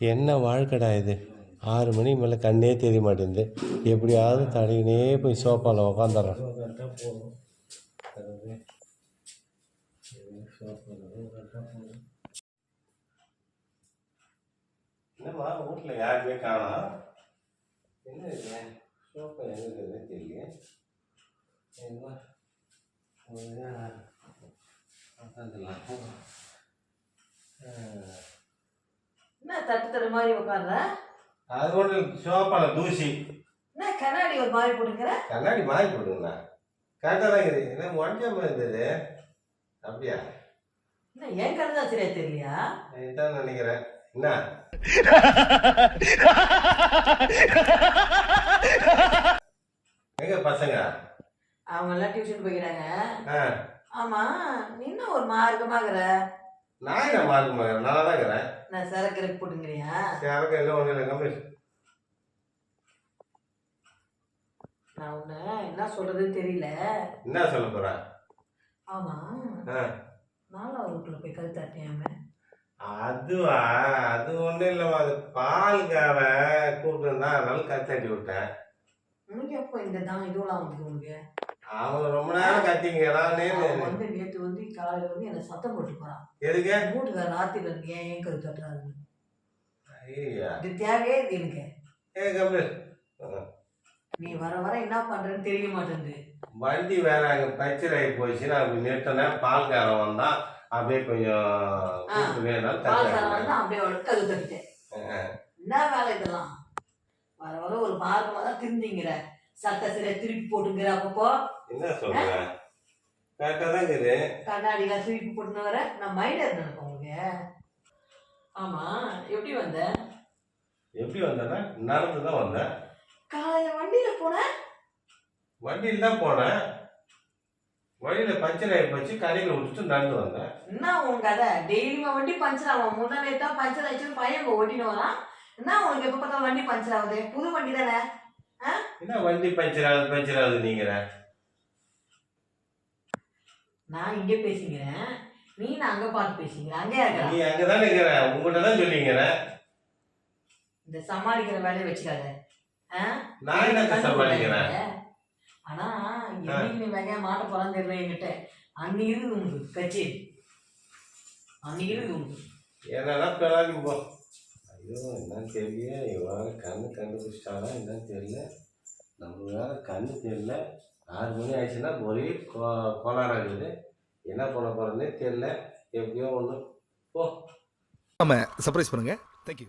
என்ன வாழ்க்கடா இது? ஆறு மணி மேலே கண்ணே தெரிய மாட்டேங்குது. எப்படியாவது தடவினே போய் சோஃபாவில் உக்காந்துடுறேன். என்னம்மா வீட்டில் யாருமே காணோம்? என்ன இது? சோஃபா எங்கே இருக்குதுன்னு தெரியல என்ன உட்காந்துலாம் என்ன தட்டு தட்டு மாதிரி உட்கார்ற? அது ஒன்றும் சோப்பாவில் தூசி. என்ன கண்ணாடி ஒரு மாதிரி போட்டுக்கிற கண்ணாடி மாறி போட்டுங்களா கரெக்டாக தான் இருக்குது. என்ன உடஞ்சாம இருந்தது. அப்படியா? என்ன என் கண்ணு தான் சரியா தெரியலையா இதுதான் நினைக்கிறேன். என்ன? எங்க பசங்க? அவங்க எல்லாம் டியூஷன் போய்க்கிறாங்க. ஆ. ஆமா நீ என்ன ஒரு மார்க்கமாகற? நான் என்ன மார்க் நல்லா தான் இருக்கிறேன். நான் சரக்கு போட்டுங்கிறியா? சரக்கு எல்லாம் ஒன்றும் இல்லை கம்மி. நான் உன்னை என்ன சொல்றதுன்னு தெரியல. என்ன சொல்ல போகிறேன் ஆமா. நாலாவது வீட்டுல போய் கல் தட்டியாம அதுவா? அது ஒன்றும் இல்லைம்மா. அது பால்கார கூப்பிட்டுருந்தா அதனால கத்தாட்டி விட்டேன். உனக்கு எப்போ இந்த தான் இதுவெல்லாம் வந்து உனக்கு? அவங்க ரொம்ப நேரம் கத்திங்கிறான் அவன் வந்து நேத்து வந்து காலையில வந்து என்ன சத்தம் போட்டு போறான். எதுக்கு? வீட்டுக்கார இருந்து ஏன் ஏன் கல் தட்டுறாரு ஐயா. இது தேவையே இது எனக்கு. ஏ கம்மி நீ வர வர என்ன பண்றேன்னு தெரிய மாட்டேங்குது. வண்டி வேற அங்கே பஞ்சர் ஆகி போச்சு நான் அப்படி நிறுத்தினேன் பால்காரன் வந்தான். அப்படியே கொஞ்சம் வேணாலும் பால்காரன் அப்படியே அவளுக்கு தட்டிட்டேன். என்ன வேலை இதெல்லாம்? வர வர ஒரு மார்க்கமா தான் திருந்திங்கிற. சட்டை சரியா திருப்பி போட்டுங்கிற அப்பப்போ. என்ன சொல்ற? கரெக்டாக தான் இருக்குது. கண்ணாடிலாம் திருப்பி போட்டுன்னு வர நான் மைனர் நினைப்பேன் உங்களுக்கு ஆமா எப்படி வந்த? எப்படி வந்தேன்னா நடந்து தான் வந்தேன். காலையில வண்டியில போன? வண்டியில் தான் போனேன். வழியில் பஞ்சர் ஆகி போச்சு கடையில் விட்டுட்டு நடந்து வந்தேன். என்ன உன் கதை? டெய்லியுமா வண்டி பஞ்சர் ஆகும். முதல் நேத்தா பஞ்சர் ஆயிடுச்சுன்னு பையன் ஓட்டின்னு வரான். என்ன உனக்கு எப்ப பார்த்தா வண்டி பஞ்சர் ஆகுது? புது வண்டி தானே? என்ன வண்டி பஞ்சர் ஆகுது பஞ்சர் ஆகுது நீங்கிற? நான் இங்கே பேசிக்கிறேன். நீ அங்க பார்த்து பேசிக்கிற அங்கே இருக்கிற நீ அங்கே தான் இருக்கிற? உங்கள்கிட்ட தான் சொல்லிங்கிற இந்த சமாளிக்கிற வேலையை வச்சுக்காத? நான் என்னத்த சமாளிக்கிறேன்? ஆனா என்னைக்கு நீ வெங்காய மாட்ட போறான்னு தெரியல என்கிட்ட. அன்னைக்கு இருக்குது உனக்கு. கட்சி. அன்னைக்கு இருக்குது உனக்கு. என்னன்னா பிறகு போ. ஐயோ என்னன்னு தெரியல இவ்வளோ கண்ணு கண்டுபிடிச்சிட்டானா என்னன்னு தெரியல. நம்ம வேற கண்ணு தெரியல. ஆறு மணி ஆயிடுச்சுன்னா ஒரே கோ கோளாறாகுது என்ன பண்ண போகிறேன்னே தெரியல. எப்படியோ ஒன்று போ. சர்ப்ரைஸ் பண்ணுங்கள் தேங்க்யூ